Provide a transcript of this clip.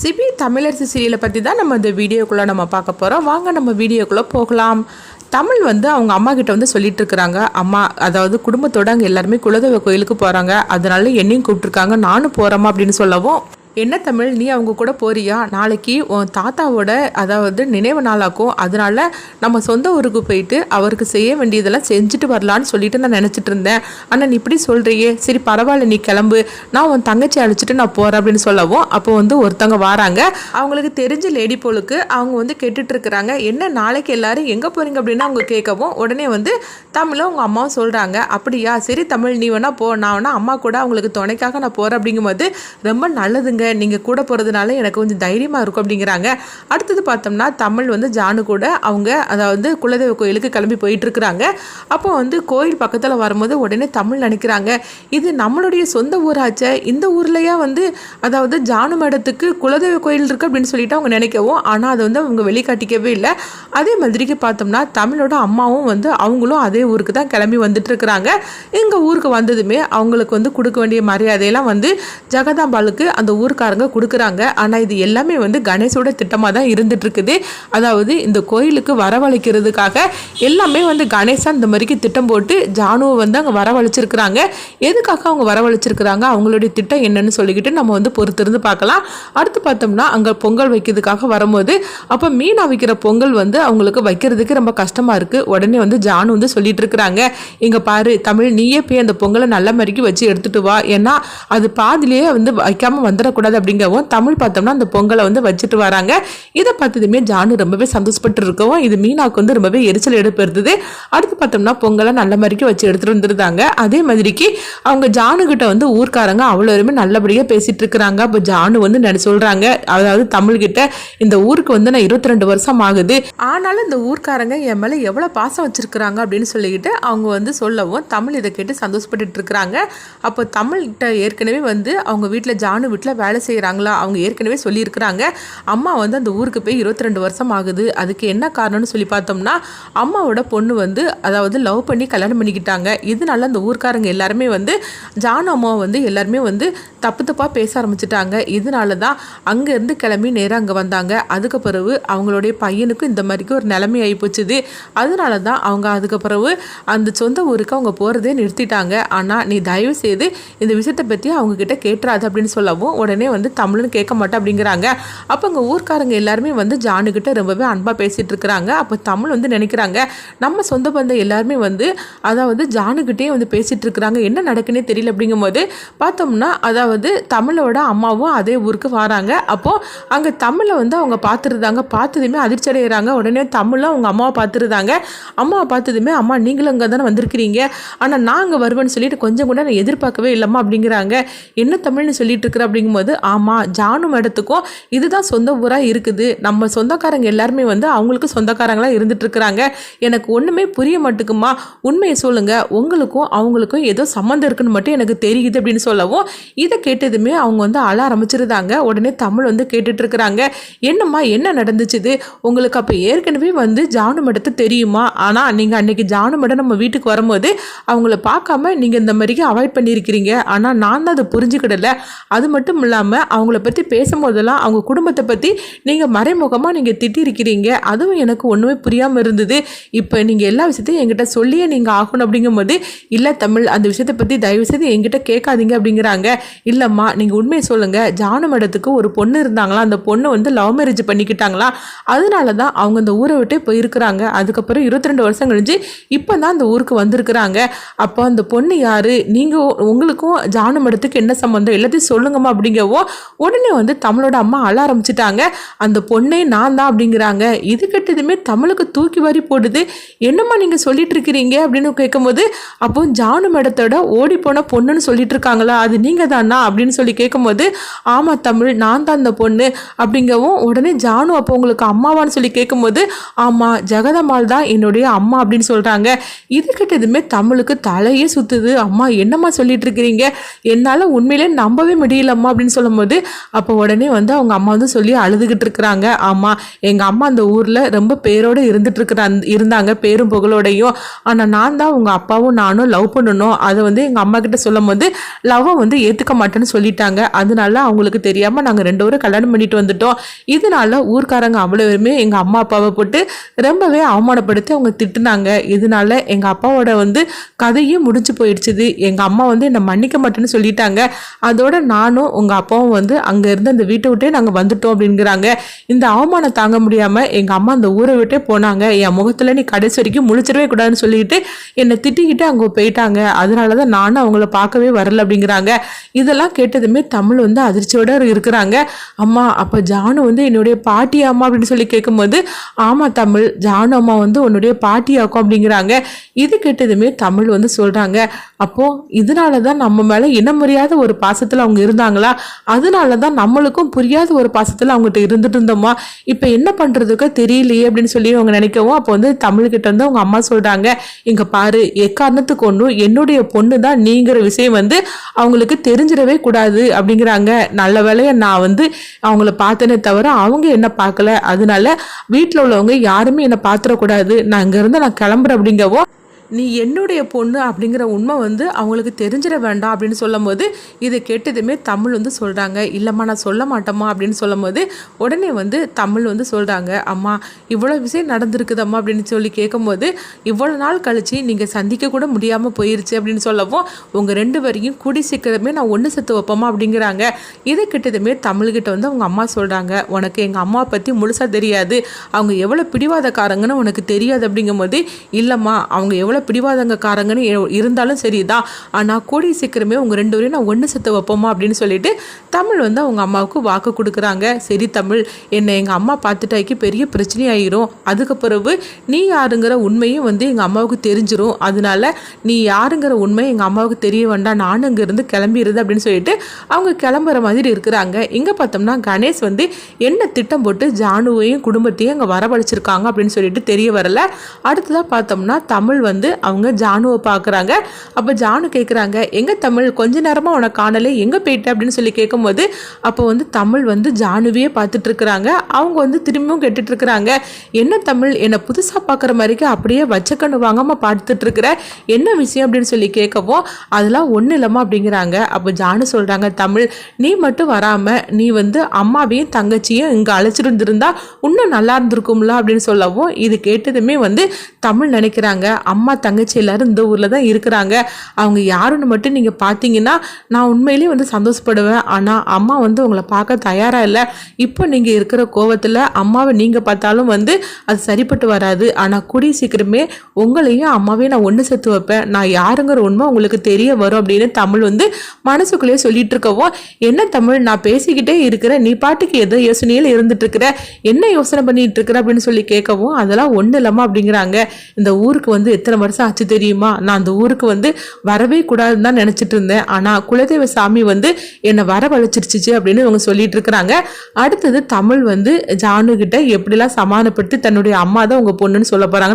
CP Tamilarasu சீரியலை பற்றி தான் நம்ம இந்த வீடியோக்குள்ளே நம்ம பார்க்க போகிறோம் வாங்க நம்ம வீடியோக்குள்ளே போகலாம். தமிழ் வந்து அவங்க அம்மா கிட்ட வந்து சொல்லிட்டு இருக்கிறாங்க. அம்மா அதாவது குடும்பத்தோட அங்கே எல்லாருமே குலதெய்வ கோயிலுக்கு போகிறாங்க அதனால என்னையும் கூப்பிட்டுருக்காங்க. நானும் போகிறேம்மா அப்படின்னு சொல்லவும் என்ன தமிழ்? நீ அவங்க கூட போறியா? நாளைக்கு உன் தாத்தாவோட அதாவது நினைவு நாளாக்கும். அதனால நம்ம சொந்த ஊருக்கு போயிட்டு அவருக்கு செய்ய வேண்டியதெல்லாம் செஞ்சுட்டு வரலான்னு சொல்லிட்டு நான் நினச்சிட்டு இருந்தேன். ஆனால் நீ இப்படி சொல்கிறியே சரி பரவாயில்ல நீ கிளம்பு. நான் உன் தங்கச்சி அழைச்சிட்டு நான் போகிறேன் அப்படின்னு சொல்லவும் அப்போ வந்து ஒருத்தவங்க வராங்க. அவங்களுக்கு தெரிஞ்ச லேடி போலுக்கு அவங்க வந்து கேட்டுட்டு இருக்கிறாங்க. என்ன நாளைக்கு எல்லாரும் எங்கே போகிறீங்க அப்படின்னு அவங்க கேட்கவும் உடனே வந்து தமிழும் அவங்க அம்மாவும் சொல்கிறாங்க அப்படியா? சரி தமிழ் நீ வேணா போ. நான் வேணா அம்மா கூட அவங்களுக்கு துணைக்காக நான் போகிறேன் அப்படிங்கும்போது ரொம்ப நல்லதுங்க. நீங்கள் கூட போகிறதுனால எனக்கு கொஞ்சம் தைரியமாக இருக்கும் அப்படிங்கிறாங்க. அடுத்தது பார்த்தோம்னா தமிழ் வந்து ஜானு கூட அவங்க அதாவது குலதெய்வ கோயிலுக்கு கிளம்பி போயிட்டு இருக்கிறாங்க அப்போ வந்து கோயில் பக்கத்தில் வரும்போது உடனே தமிழ் நினைக்கிறாங்க. இது நம்மளுடைய சொந்த ஊராச்சே இந்த ஊர்லயா வந்து அதாவது ஜானு மேடத்துக்கு குலதெய்வ கோயில் இருக்கு அப்படின்னு சொல்லிட்டு அவங்க நினைக்கவும் ஆனால் அதை வந்து அவங்க வெளிக்காட்டிக்கவே இல்லை. அதே மாதிரிக்கு பார்த்தோம்னா தமிழோட அம்மாவும் வந்து அவங்களும் அதே ஊருக்கு தான் கிளம்பி வந்துட்டு இருக்கிறாங்க எங்கள் ஊருக்கு வந்ததுமே அவங்களுக்கு வந்து கொடுக்க வேண்டிய மரியாதையெல்லாம் வந்து ஜெகதாம்பாளுக்கு அந்த ஊர் ஊருக்காரங்க கொடுக்குறாங்க. ஆனால் இது எல்லாமே வந்து கணேஷோட திட்டமாக தான் இருந்துகிட்ருக்குது அதாவது இந்த கோயிலுக்கு வரவழைக்கிறதுக்காக எல்லாமே வந்து கணேசா இந்த மாதிரிக்கு திட்டம் போட்டு ஜானுவை வந்து அங்கே வரவழைச்சிருக்கிறாங்க. எதுக்காக அவங்க வரவழைச்சிருக்கிறாங்க? அவங்களுடைய திட்டம் என்னன்னு சொல்லிக்கிட்டு நம்ம வந்து பொறுத்திருந்து பார்க்கலாம். அடுத்து பார்த்தோம்னா அங்கே பொங்கல் வைக்கிறதுக்காக வரும்போது அப்போ மீனா வைக்கிற பொங்கல் வந்து அவங்களுக்கு வைக்கிறதுக்கு ரொம்ப கஷ்டமாக இருக்குது உடனே வந்து ஜானு வந்து சொல்லிட்டு இருக்கிறாங்க இங்கே பாரு தமிழ் நீயே போய் அந்த பொங்கலை நல்ல மாதிரிக்கு வச்சு எடுத்துகிட்டு வா. ஏன்னா அது பாதிலேயே வந்து வைக்காமல் வந்துடக்கூடாது. அப்படிங்கவும் தமிழ் பார்த்தோம்னா அந்த பொங்கலை வந்து வச்சுட்டு வராங்க. இதை பார்த்ததுமே ஜானு ரொம்பவே சந்தோஷப்பட்டு இருக்கவும் இது மீனாவுக்கு வந்து ரொம்பவே எரிச்சல் எடுப்பு இருந்தது அடுத்து பார்த்தோம்னா பொங்கலை நல்ல மாதிரிக்கு வச்சு எடுத்துட்டு வந்துருந்தாங்க. அதே மாதிரிக்கு அவங்க ஜானு கிட்ட வந்து ஊர்க்காரங்க அவ்வளோருமே நல்லபடியாக பேசிட்டு இருக்கிறாங்க. அப்போ ஜானு வந்து நடி சொல்றாங்க அதாவது தமிழ்கிட்ட இந்த ஊருக்கு வந்து நான் இருபத்தி ரெண்டு வருஷம் ஆகுது. ஆனாலும் இந்த ஊர்க்காரங்க என் மேலே எவ்வளோ பாசம் வச்சிருக்கிறாங்க அப்படின்னு சொல்லிக்கிட்டு அவங்க வந்து சொல்லவும் தமிழ் இதை கேட்டு சந்தோஷப்பட்டு இருக்கிறாங்க. அப்போ தமிழ்கிட்ட ஏற்கனவே வந்து அவங்க வீட்டில் ஜானு வீட்டில் வேலை வேலை செய்கிறாங்களா அவங்க ஏற்கனவே சொல்லியிருக்கிறாங்க. அம்மா வந்து அந்த ஊருக்கு போய் இருபத்தி ரெண்டு வருஷம் ஆகுது. அதுக்கு என்ன காரணம்னு சொல்லி பார்த்தோம்னா அம்மாவோட பொண்ணு வந்து அதாவது லவ் பண்ணி கல்யாணம் பண்ணிக்கிட்டாங்க. இதனால அந்த ஊர்க்காரங்க எல்லாருமே வந்து ஜானு அம்மாவை வந்து எல்லாருமே வந்து தப்பு தப்பாக பேச ஆரம்பிச்சிட்டாங்க. இதனால தான் அங்கேருந்து கிளம்பி நேராக அங்கே வந்தாங்க. அதுக்கு பிறகு அவங்களுடைய பையனுக்கும் இந்த மாதிரிக்கு ஒரு நிலைமை ஆகிப்போச்சுது அதனால தான் அவங்க அதுக்கு பிறகு அந்த சொந்த ஊருக்கு அவங்க போகிறதே நிறுத்திட்டாங்க. ஆனால் நீ தயவு செய்து இந்த விஷயத்தை பற்றி அவங்கக்கிட்ட கேட்டுறாது அப்படின்னு சொல்லவும் உடனே உடனே வந்து தமிழ்னு கேட்க மாட்டேன் அப்படிங்கிறாங்க. அப்போ அங்கே ஊர்க்காரங்க எல்லாருமே வந்து ஜானுக்கிட்ட ரொம்பவே அன்பாக பேசிகிட்டு இருக்கிறாங்க. அப்போ தமிழ் வந்து நினைக்கிறாங்க நம்ம சொந்த பந்தம் எல்லாருமே வந்து அதாவது ஜானுக்கிட்டே வந்து பேசிகிட்டு இருக்கிறாங்க. என்ன நடக்குன்னே தெரியல அப்படிங்கும்போது பார்த்தோம்னா அதாவது தமிழோட அம்மாவும் அதே ஊருக்கு வராங்க. அப்போது அங்கே தமிழை வந்து அவங்க பார்த்துருந்தாங்க. பார்த்ததுமே அதிர்ச்சி அடைகிறாங்க உடனே தமிழும் அவங்க அம்மாவை பார்த்துருந்தாங்க. அம்மாவை பார்த்ததுமே அம்மா நீங்களும் அங்கே தானே வந்திருக்கிறீங்க? ஆனால் நான் அங்கே வருவேன்னு சொல்லிட்டு கொஞ்சம் கூட நான் எதிர்பார்க்கவே இல்லைம்மா அப்படிங்கிறாங்க. என்ன தமிழ்னு சொல்லிட்டு இருக்கிற? அப்படிங்கும்போது ஆமாம் ஜானு மேடத்துக்கும் இதுதான் சொந்த ஊராக இருக்குது. நம்ம சொந்தக்காரங்க எல்லாருமே வந்து அவங்களுக்கு சொந்தக்காரங்களாக இருந்துட்டுருக்குறாங்க. எனக்கு ஒன்றுமே புரிய மாட்டுக்குமா? உண்மையை சொல்லுங்க. உங்களுக்கும் அவங்களுக்கும் ஏதோ சம்மந்தம் இருக்குன்னு மட்டும் எனக்கு தெரியுது அப்படின்னு சொல்லவும் இதை கேட்டதுமே அவங்க வந்து அழ ஆரம்பிச்சிருந்தாங்க. உடனே தமிழ் வந்து கேட்டுட்ருக்குறாங்க என்னம்மா என்ன நடந்துச்சுது? உங்களுக்கு அப்போ ஏற்கனவே வந்து ஜானு மடத்தை தெரியுமா? ஆனால் நீங்கள் அன்றைக்கி ஜானு மடம் நம்ம வீட்டுக்கு வரும்போது அவங்கள பார்க்காம நீங்கள் இந்த மாதிரிக்கு அவாய்ட் பண்ணியிருக்கிறீங்க. ஆனால் நான் தான் அதை புரிஞ்சுக்கிடல. அது மட்டும் இல்லாமல் அவங்கள பற்றி பேசும்போதெல்லாம் அவங்க குடும்பத்தை பற்றி நீங்கள் மறைமுகமாக நீங்கள் திட்டிருக்கிறீங்க. அதுவும் எனக்கு ஒன்றுமே புரியாமல் இருந்தது. இப்போ நீங்கள் எல்லா விஷயத்தையும் என்கிட்ட சொல்லியே நீங்கள் ஆகணும் அப்படிங்கும்போது இல்லை தமிழ் அந்த விஷயத்தை பற்றி தயவு செய்து என்கிட்ட கேட்காதீங்க அப்படிங்கிறாங்க. இல்லைம்மா நீங்கள் உண்மையை சொல்லுங்கள் ஜானம் மடத்துக்கு ஒரு பொண்ணு இருந்தாங்களா அந்த பொண்ணு வந்து லவ் மேரேஜ் பண்ணிக்கிட்டாங்களா அதனால தான் அவங்க அந்த ஊரை விட்டே போயிருக்கிறாங்க. அதுக்கப்புறம் இருபத்தி ரெண்டு வருஷம் கழிஞ்சு இப்போ தான் அந்த ஊருக்கு வந்திருக்கிறாங்க. அப்போ அந்த பொண்ணு யார்? நீங்கள் உங்களுக்கும் ஜான மடத்துக்கு என்ன சம்மந்தம் எல்லாத்தையும் சொல்லுங்கம்மா அப்படிங்கவோ உடனே வந்து தமிழோட அம்மா அழ ஆரம்பிச்சிட்டாங்க. அந்த பொண்ணே நான் தான் அப்படிங்கிறாங்க. இது கெட்டதுமே தமிழுக்கு தூக்கி வாரி போடுது. என்னம்மா நீங்கள் சொல்லிட்டு இருக்கிறீங்க? அப்படின்னு கேட்கும்போது அப்போ ஜானு மேடத்தோட ஓடி போன பொண்ணுன்னு சொல்லிட்டு இருக்காங்களா? அது நீங்கள் தானா? அப்படின்னு சொல்லி கேட்கும்போது ஆமாம் தமிழ் நான் தான் அந்த பொண்ணு அப்படிங்கவும் உடனே ஜானு அப்போ உங்களுக்கு அம்மாவான்னு சொல்லி கேட்கும்போது ஆமாம் ஜெகதம்மாள் தான் என்னுடைய அம்மா அப்படின்னு சொல்கிறாங்க இது கிட்டதுமே தமிழுக்கு தலையே சுற்றுது அம்மா என்னம்மா சொல்லிட்டு இருக்கிறீங்க? என்னால் உண்மையிலே நம்பவே முடியலம்மா அப்படின்னு அப்படின்னு சொல்லும்போது அப்போ உடனே வந்து அவங்க அம்மா வந்து சொல்லி அழுதுகிட்டு இருக்கிறாங்க. ஆமாம் எங்கள் அம்மா அந்த ஊரில் ரொம்ப பேரோடு இருந்துட்டு இருக்கிற இருந்தாங்க பேரும் புகழோடையும். ஆனால் நான் தான் உங்கள் அப்பாவும் நானும் லவ் பண்ணணும். அதை வந்து எங்கள் அம்மா கிட்ட சொல்லும் போது லவ்வை வந்து ஏற்றுக்க மாட்டேன்னு சொல்லிட்டாங்க. அதனால அவங்களுக்கு தெரியாமல் நாங்கள் ரெண்டு பேரும் கல்யாணம் பண்ணிட்டு வந்துட்டோம். இதனால ஊர்க்காரங்க அவ்வளோவுமே எங்கள் அம்மா அப்பாவை போட்டு ரொம்பவே அவமானப்படுத்தி அவங்க திட்டுனாங்க. இதனால எங்கள் அப்பாவோட வந்து கதையும் முடிஞ்சு போயிடுச்சுது. எங்கள் அம்மா வந்து என்னை மன்னிக்க மாட்டேன்னு சொல்லிட்டாங்க. அதோட நானும் உங்கள் அப்பாவும் வந்து அங்கே இருந்து அந்த வீட்டை விட்டே நாங்கள் வந்துட்டோம் அப்படிங்கிறாங்க. இந்த அவமானம் தாங்க முடியாமல் எங்கள் அம்மா அந்த ஊரை விட்டே போனாங்க. என் முகத்தில் நீ கடைசி வரைக்கும் முழிச்சிடவே கூடாதுன்னு சொல்லிட்டு என்னை திட்டிக்கிட்டு அங்கே போயிட்டாங்க. அதனால தான் நானும் அவங்கள பார்க்கவே வரல அப்படிங்கிறாங்க. இதெல்லாம் கேட்டதுமே தமிழ் வந்து அதிர்ச்சியோட இருக்கிறாங்க. அம்மா அப்போ ஜானு வந்து என்னுடைய பாட்டி அம்மா அப்படின்னு சொல்லி கேட்கும்போது ஆமாம் தமிழ் ஜானு அம்மா வந்து உன்னுடைய பாட்டியாக்கும் அப்படிங்கிறாங்க. இது கேட்டதுமே தமிழ் வந்து சொல்கிறாங்க அப்போது இதனால தான் நம்ம மேலே இனமுறியாத ஒரு பாசத்தில் அவங்க இருந்தாங்களா? அதனால தான் நம்மளுக்கும் புரியாத ஒரு பாசத்தில் அவங்ககிட்ட இருந்துட்டு இருந்தோமா? இப்போ என்ன பண்ணுறதுக்கோ தெரியலையே அப்படின்னு சொல்லி அவங்க நினைக்கவும் அப்போ வந்து தமிழ்கிட்ட வந்து அவங்க அம்மா சொல்கிறாங்க இங்கே பாரு எக்காரணத்துக்கு ஒன்றும் என்னுடைய பொண்ணு தான் நீங்கிற விஷயம் வந்து அவங்களுக்கு தெரிஞ்சிடவே கூடாது அப்படிங்கிறாங்க. நல்ல வேலையை நான் வந்து அவங்கள பார்த்தேனே தவிர அவங்க என்ன பார்க்கல. அதனால வீட்டில் உள்ளவங்க யாருமே என்னை பார்த்துடக்கூடாது. நான் இங்கேருந்து நான் கிளம்புறேன் அப்படிங்கவோ நீ என்னுடைய பொண்ணு அப்படிங்கிற உண்மை வந்து அவங்களுக்கு தெரிஞ்சிட வேண்டாம் அப்படின்னு சொல்லும் போது இதை கேட்டதுமே தமிழ் வந்து சொல்கிறாங்க இல்லைம்மா நான் சொல்ல மாட்டேம்மா அப்படின்னு சொல்லும் போது உடனே வந்து தமிழ் வந்து சொல்கிறாங்க அம்மா இவ்வளோ விஷயம் நடந்திருக்குதம்மா அப்படின்னு சொல்லி கேட்கும்போது இவ்வளோ நாள் கழித்து நீங்கள் சந்திக்க கூட முடியாமல் போயிருச்சு அப்படின்னு சொல்லவும் உங்கள் ரெண்டு பேரையும் கூடி சீக்கிரமே நான் ஒன்று செத்து வைப்போமா அப்படிங்கிறாங்க. இதை கிட்டதுமே தமிழ்கிட்ட வந்து அவங்க அம்மா சொல்கிறாங்க உனக்கு எங்கள் அம்மா பற்றி முழுசாக தெரியாது. அவங்க எவ்வளோ பிடிவாதக்காரங்கன்னு உனக்கு தெரியாது அப்படிங்கும்போது இல்லைம்மா அவங்க எவ்வளோ பிடிவாதங்கக்காரங்கன்னு இருந்தாலும் சரிதான். ஆனால் கூடிய சீக்கிரமே உங்கள் ரெண்டு பேரையும் நான் ஒன்று செத்து வைப்போமா அப்படின்னு சொல்லிட்டு தமிழ் வந்து அவங்க அம்மாவுக்கு வாக்கு கொடுக்குறாங்க. சரி தமிழ் என்னை எங்கள் அம்மா பார்த்துட்டாக்கி பெரிய பிரச்சனையாயிரும். அதுக்கு பிறகு நீ யாருங்கிற உண்மையும் வந்து எங்கள் அம்மாவுக்கு தெரிஞ்சிரும். அதனால நீ யாருங்கிற உண்மை எங்கள் அம்மாவுக்கு தெரிய வேண்டாம். நானும் இங்கேருந்து கிளம்பிடுது அப்படின்னு சொல்லிட்டு அவங்க கிளம்புற மாதிரி இருக்கிறாங்க. இங்கே பார்த்தோம்னா கணேஷ் வந்து என்ன திட்டம் போட்டு ஜானுவையும் குடும்பத்தையும் அங்கே வரவழைச்சிருக்காங்க அப்படின்னு சொல்லிட்டு தெரிய வரல. அடுத்ததாக பார்த்தோம்னா தமிழ் வந்து அவங்க ஜானுவை பார்க்குறாங்க. அப்போ ஜானு கேட்குறாங்க எங்கள் தமிழ் கொஞ்ச நேரமாக உனக்கு காணலை எங்கே போயிட்ட? அப்படின்னு சொல்லி கேட்கும்போது அப்போ வந்து தமிழ் வந்து ஜானுவையே பார்த்துட்டு இருக்கிறாங்க அவங்க வந்து திரும்பியும் கேட்டுட்டு இருக்கிறாங்க என்ன தமிழ் என்னை புதுசாக பார்க்குற மாதிரிக்கு அப்படியே வச்சக்கண்ணு வாங்காமல் பார்த்துட்டு இருக்கிற என்ன விஷயம்? அப்படின்னு சொல்லி கேட்கவும் அதெல்லாம் ஒன்றும் இல்லைம்மா அப்படிங்கிறாங்க. அப்போ ஜானு சொல்கிறாங்க தமிழ் நீ மட்டும் வராமல் நீ வந்து அம்மாவையும் தங்கச்சியும் இங்கே அழைச்சிட்டு இருந்திருந்தா இன்னும் நல்லா இருந்திருக்கும்ல அப்படின்னு சொல்லவும் இது கேட்டதுமே வந்து தமிழ் நினைக்கிறாங்க. அம்மா தங்கச்சி எல்லாரும் இந்த ஊரில் தான் இருக்கிறாங்க. அவங்க யாருன்னு மட்டும் நீங்கள் பார்த்தீங்கன்னா நான் உண்மையிலேயே வந்து சந்தோஷப்படுவேன். ஆனால் அம்மா வந்து உங்களை பார்க்க தயாராக இல்லை. இப்போ நீங்கள் இருக்கிற கோவத்தில் அம்மாவை நீங்கள் பார்த்தாலும் வந்து அது சரிப்பட்டு வராது. ஆனால் கூடிய சீக்கிரமே உங்களையும் அம்மாவையும் நான் ஒன்று சேர்த்து வைப்பேன். நான் யாருங்கிற உண்மை உங்களுக்கு தெரிய வரும் அப்படின்னு தமிழ் வந்து மனசுக்குள்ளேயே சொல்லிட்டு இருக்கவும் என்ன தமிழ் நான் பேசிக்கிட்டே இருக்கிறேன் நீ பாட்டுக்கு ஏதோ யோசனையில் இருந்துட்டு இருக்கிற என்ன யோசனை பண்ணிட்டு இருக்கிற? அப்படின்னு சொல்லி கேட்கவும் அதெல்லாம் ஒன்றும் இல்லாமல் அப்படிங்கிறாங்க. இந்த ஊருக்கு வந்து எத்தனை வருஷம் ஆச்சு தெரியுமா? நான் அந்த ஊருக்கு வந்து வரவே கூடாதுன்னு தான் நினச்சிட்டு இருந்தேன். ஆனால் குலதெய்வ சாமி வந்து என்னை வரவழைச்சிருச்சு அப்படின்னு இவங்க சொல்லிட்டு இருக்கிறாங்க. அடுத்தது தமிழ் வந்து ஜானு கிட்ட எப்படிலாம் சமாதானப்படுத்தி தன்னுடைய அம்மா தான் உங்கள் பொண்ணுன்னு சொல்ல போகிறாங்க